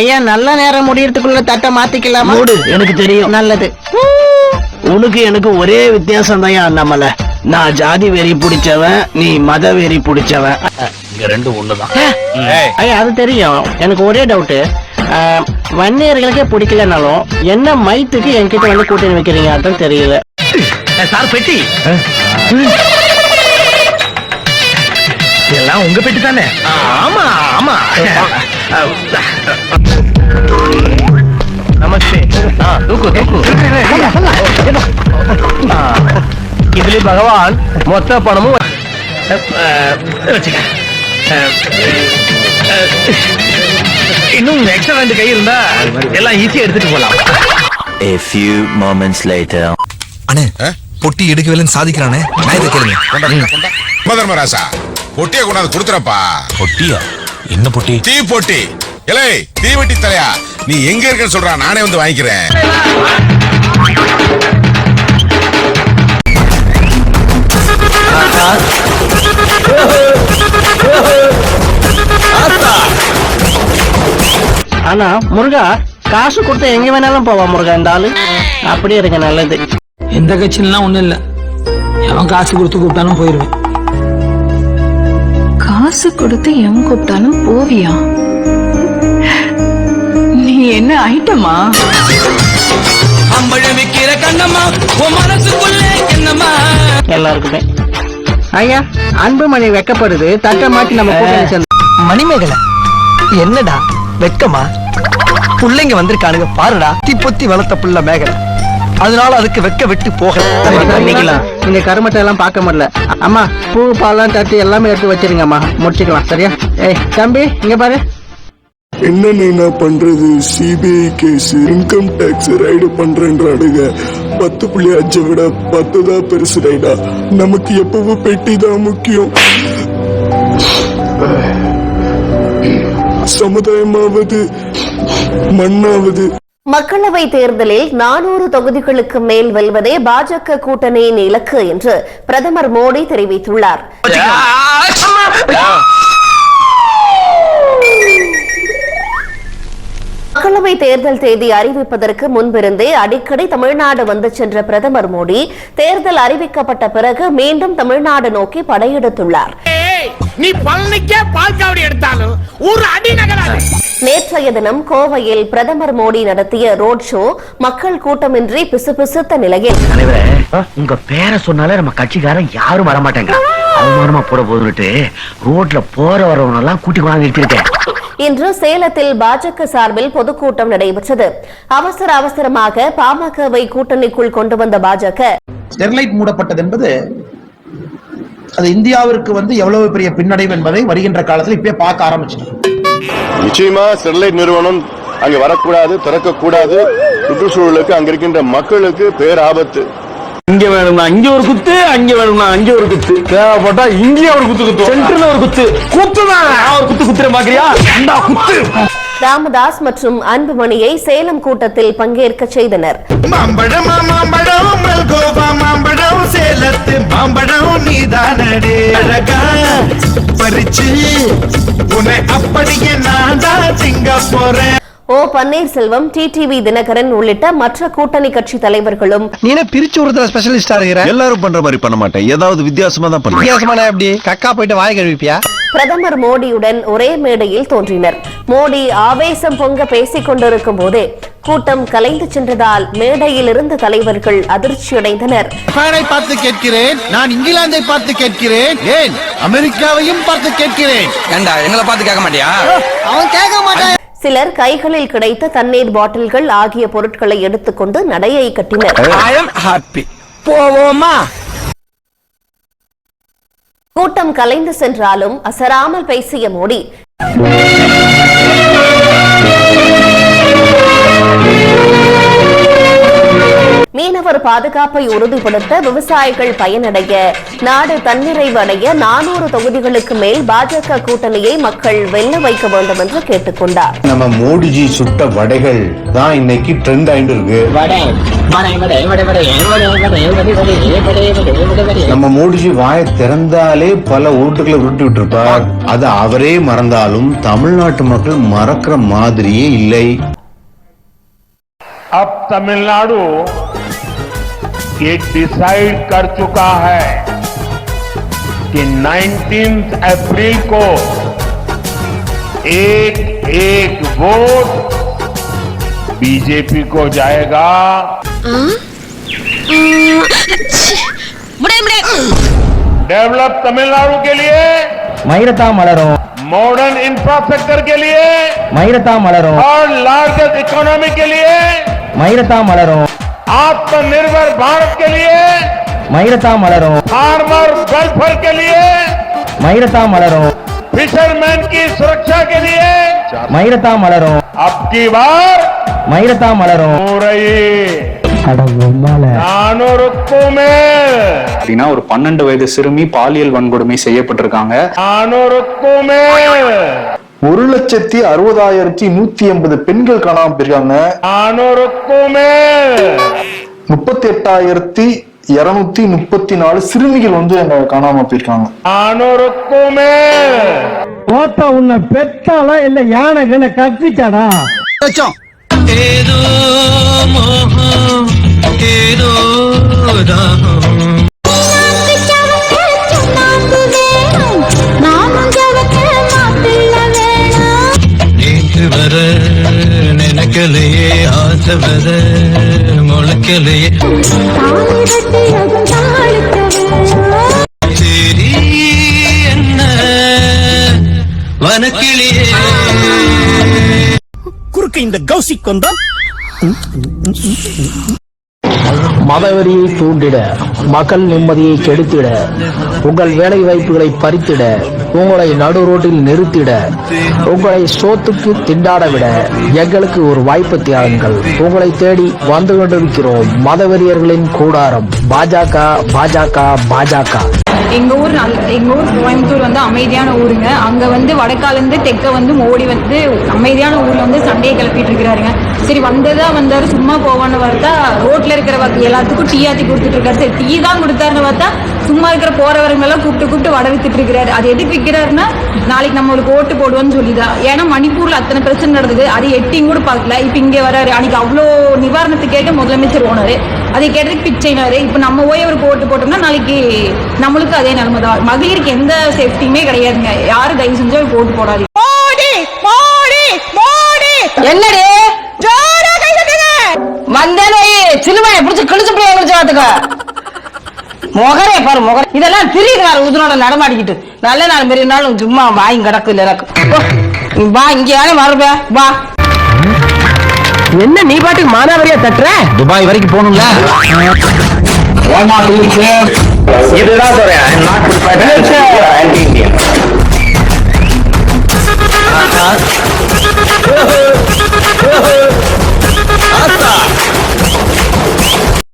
ஐயா நல்ல நேரம் முடியறதுக்குள்ள தட்டை மாத்திக்கலாமா? மூடு எனக்கு தெரியும். நல்லது. உனக்கு எனக்கு ஒரே வித்தியாசம் தான் அண்ணாமலை. நான் ஜாதி வெறி பிடிச்சவன் நீ மத வெறி பிடிச்சவன். இங்க ரெண்டும் ஒண்ணுதான். ஐயா அது தெரியும். எனக்கு ஒரே டவுட்டு வன்னியர்களுக்கே பிடிக்கலனாலும் என்ன மைத்துக்கு என்கிட்ட வந்து கூட்டணி வைக்கிறீங்க அதான் தெரியல. சார் பெட்டி. எல்லாம் உங்க பெட்டி தானே? ஆமா ஆமா. நமஸ்தே. தூக்கு தூக்கு. ஆ, இதுல பகவான் மொத்த பணமும் அஹ், வச்சுக்க. அஹ், அஹ், இன்னும் எக்ஸ்ட்ரா ரெண்டு கை இருந்தா எல்லாம் ஈஸியா எடுத்துட்டு போலாம். A few moments later. அண்ணே பொட்டி எடுக்கவில்லைன்னு சாதிக்கிறானே. நான் இதை கேளுங்க. மதர்மராசா. பொட்டியை கொண்டாந்து கொடுத்துறப்பா. பொட்டியா? என்ன பொட்டி? தீ பொட்டி. இலை தீவெட்டி தலையா? நீ எங்க இருக்கன்னு சொல்றா? நானே வந்து வாங்கிக்கிறேன். ஆனா முருகா காசு கொடுத்தா எங்க வேணாலும் போவான் முருகா இந்த ஆளு. அப்படியே இருங்க நல்லது. எந்த கட்சியிலாம் ஒண்ணும் இல்ல. எவன் காசு கொடுத்து கூப்பிட்டாலும் போயிருவேன். காசு கொடுத்து எவன் கூப்பிட்டாலும் போவியா? நீ என்ன ஐட்டமா? அம்பழம் விக்கிற கண்ணம்மா உன் மனசுக்குள்ள என்னம்மா? எல்லாருக்குமே. ஐயா அன்புமணி வெக்கப்படுது. தட்டை மாத்தி நம்ம கூட்டணி மணிமேகலை என்னடா வெக்கமா புள்ளைங்க வந்திருக்கானுங்க பாருடா. பொத்தி வளர்த்த புள்ள மேகலை. அதனால அதுக்கு வெக்க விட்டு பண்ணிக்கலாம் இந்த கருமத்தை எல்லாம் பார்க்க முடியல. அம்மா பூ பாலாம் தட்டு எல்லாமே எடுத்து வச்சிருங்கம்மா. முடிச்சுக்கலாம் சரியா? ஏய் தம்பி இங்க பாரு. என்னன்னு நான் பண்றது? CBI case income tax raid பண்றேன்றாடுங்க பத்து புள்ளி அஞ்சை விட பத்து தான் பெருசு ரைடா. நமக்கு எப்பவும் பெட்டி தான் முக்கியம். சமுதாயமாவது மண்ணாவது. மக்களவை தேர்தலில் நானூறு தொகுதிகளுக்கு மேல் வெல்வதே பாஜக கூட்டணியின் இலக்கு என்று பிரதமர் மோடி தெரிவித்துள்ளார். மக்களவை தேர்தல் தேதி அறிவிப்பதற்கு முன்பிருந்தே அடிக்கடி தமிழ்நாடு வந்து சென்ற பிரதமர் மோடி தேர்தல் அறிவிக்கப்பட்ட பிறகு மீண்டும் தமிழ்நாடு நோக்கி படையெடுத்துள்ளார். நீ பழனிக்கே பால்காவடி எடுத்தாலும் ஒரு அடி நகராது நேற்றைய தினம் கோவையில் பிரதமர் மோடி நடத்திய ரோட் ஷோ மக்கள் கூட்டமின்றி பிசுபிசுத்த நிலையில். தலைவரே உங்க பேரை சொன்னாலே நம்ம கட்சிக்காரன் யாரும் வர மாட்டாங்க அவமானமா போட போதுன்னுட்டு ரோட்ல போற வரவங்க எல்லாம் கூட்டி கொண்டாந்து நிறுத்திருக்கேன். இன்று சேலத்தில் பாஜக சார்பில் பொதுக்கூட்டம் நடைபெற்றது. அவசர அவசரமாக பாமகவை கூட்டணிக்குள் கொண்டு வந்த பாஜக. ஸ்டெர்லைட் மூடப்பட்டது என்பது அது இந்தியாவிற்கு வந்து எவ்வளவு பெரிய பின்னடைவு என்பதை வருகின்ற காலத்தில் இப்பயே பார்க்க ஆரம்பிச்சிடும் நிச்சயமா ஸ்டெர்லைட் நிறுவனம் அங்க வரக்கூடாது திறக்கக்கூடாது. சுற்றுச்சூழலுக்கு அங்க இருக்கின்ற மக்களுக்கு பேராபத்து. இங்க வேணும்னா இங்க ஒரு குத்து அங்க வேணும்னா அங்க ஒரு குத்து. தேவைப்பட்டா இங்கேயே ஒரு குத்து குத்து சென்டர்ல ஒரு குத்து. குத்துதான் நான் ஒரு குத்து குத்துற பாக்குறியா? குத்து. ராமதாஸ் மற்றும் அன்புமணியை சேலம் கூட்டத்தில் பங்கேற்க செய்தனர். ஓ பன்னீர்செல்வம் டிடிவி தினகரன் உள்ளிட்ட மற்ற கூட்டணி கட்சி தலைவர்களும் நீ பிரிச்சு விடுறதுல ஸ்பெஷலிஸ்டா இருக்கிற? எல்லாரும் பண்ற மாதிரி பண்ண மாட்டேன். ஏதாவது வித்தியாசமா தான் பண்ணுவேன். வித்தியாசமான எப்படி? கக்கா போயிட்டு வாய கழுவிப்பியா? பிரதமர் மோடியுடன் ஒரே மேடையில் தோன்றினர். மோடி ஆவேசம் பொங்க பேசிக் கொண்டிருக்கும் போதே கூட்டம் கலைந்து சென்றதால் மேடையில் இருந்த தலைவர்கள் அதிர்ச்சியடைந்தனர் ஜப்பானை பார்த்து கேட்கிறேன் நான் இங்கிலாந்தை பார்த்து கேட்கிறேன் ஏன் அமெரிக்காவையும் பார்த்து கேட்கிறேன்? ஏண்டா எங்களை பார்த்து கேட்க மாட்டியா? அவன் கேட்க மாட்டான். சிலர் கைகளில் கிடைத்த தண்ணீர் பாட்டில்கள் ஆகிய பொருட்களை எடுத்துக்கொண்டு நடையை கட்டினர். ஐ எம் ஹாப்பி போவோமா? கூட்டம் கலைந்து சென்றாலும் அசராமல் பேசிய மோடி. மீனவர் பாதுகாப்பை உறுதிப்படுத்த விவசாயிகள் பயனடைய நாடு தன்னிறைவு அடைய நானூறு தொகுதிகளுக்கு மேல் பாஜக கூட்டணியை மக்கள் வெல்ல வைக்க வேண்டும் என்று கேட்டுக் கொண்டார் நம்ம மோடிஜி சுட்ட வடைகள் தான் இன்னைக்கு ட்ரெண்ட் ஆயிட்டு இருக்கு நம்ம மோடிஜி வாயை திறந்தாலே பல உருட்டுகளை உருட்டி விட்டுருப்பார் அது அவரே மறந்தாலும் தமிழ்நாட்டு மக்கள் மறக்கிற மாதிரியே இல்லை अब तमिलनाडु ये डिसाइड कर चुका है कि 19 अप्रैल को एक एक वोट बीजेपी को जाएगा डेवलप तमिलनाडु के लिए மயிரத்தா மலரும் मॉडर्न इंफ्रास्ट्रक्चर के लिए மயிரத்தா மலரும் और लार्जेस्ट इकोनॉमी के लिए மயிரத்தா மலரும் आत्मनिर्भर भारत के लिए மயிரத்தா மலரும் फार्मर वेलफेयर के लिए மயிரத்தா மலரும் फिशरमैन की सुरक्षा के लिए மயிரத்தா மலரும் अब की बार மயிரத்தா மலரும் हो रही நானூறுக்கும் மேல் அப்படின்னா ஒரு பன்னெண்டு வயது சிறுமி பாலியல் வன்கொடுமை செய்யப்பட்டிருக்காங்க நானூறுக்கும் மேல் ஒரு லட்சத்தி அறுபதாயிரத்தி நூத்தி எண்பது பெண்கள் காணாம போயிருக்காங்க. முப்பத்தி எட்டாயிரத்தி இருநூத்தி முப்பத்தி நாலு சிறுமிகள் வந்து அங்க காணாம போயிருக்காங்க. ஓத்தா உன்னை பெத்தாலா இல்ல யானை கண்ண கத்திச்சாடா ஏதோ மோகம் ஏதோ நினைக்கலையே ஆசை வர முளைக்கலையே சரி என்ன? வனக்கிளியே. குறுக்க இந்த கௌசிக் கொண்டா மதவெறியை தூண்டிட மக்கள் நிம்மதியை கெடுத்திட உங்கள் வேலை வாய்ப்புகளை பறித்திட உங்களை நடு ரோட்டில் நிறுத்திட உங்களை சோத்துக்கு திண்டாட விட எங்களுக்கு ஒரு வாய்ப்பு தியாகுங்கள். உங்களை தேடி வந்து கொண்டிருக்கிறோம் மதவெறியர்களின் கூடாரம். பாஜக பாஜக பாஜக. எங்க ஊர் நல்- எங்க ஊர் கோயம்புத்தூர் வந்து அமைதியான ஊருங்க. அங்க வந்து வடக்காலிருந்து தெற்க வந்து மோடி வந்து அமைதியான ஊர்ல வந்து சண்டையை கிளப்பிட்டு இருக்கிறாருங்க. சரி வந்ததா வந்தாரு சும்மா போவான்னு பார்த்தா ரோட்ல இருக்கிற எல்லாத்துக்கும் டீ ஆத்தி கொடுத்துட்டு இருக்காரு. சரி டீ தான் கொடுத்தாருன்னு பார்த்தா சும்மா இருக்கிற போறவங்க எல்லாம் கூப்பிட்டு கூப்பிட்டு வட வித்துட்டு இருக்கிறாரு. அது எதுக்கு விற்கிறாருன்னா நாளைக்கு நம்மளுக்கு ஓட்டு போடுவோம்னு சொல்லிதான் ஏன்னா மணிப்பூர்ல அத்தனை பிரச்சனை நடந்தது அது எட்டியும் கூட பார்க்கல. இப்ப இங்க வராரு. அன்னைக்கு அவ்வளோ நிவாரணத்துக்கு கேட்டு முதலமைச்சர் போனாரு அதை கேட்டதுக்கு பிச்சைனாரு இப்ப நம்ம போய் அவருக்கு ஓட்டு போட்டோம்னா நாளைக்கு நம்மளுக்கு அதே நிலைமை தான் மகளிருக்கு எந்த சேஃப்டியுமே கிடையாதுங்க. யாரும் தயவு செஞ்சு அவருக்கு ஓட்டு போடாது பாத்துக்க. முகரே பாரு முகர. இதெல்லாம் திரியுது பாரு நடமாடிக்கிட்டு. நல்ல நாள் பெரிய நாள் சும்மா வாய் கிடக்கு இல்ல வா இங்க யாரே வரப்ப வா. என்ன நீ பாட்டுக்கு மானாவரியா தட்டுற? துபாய் வரைக்கும் போகணும்ல இதுதான்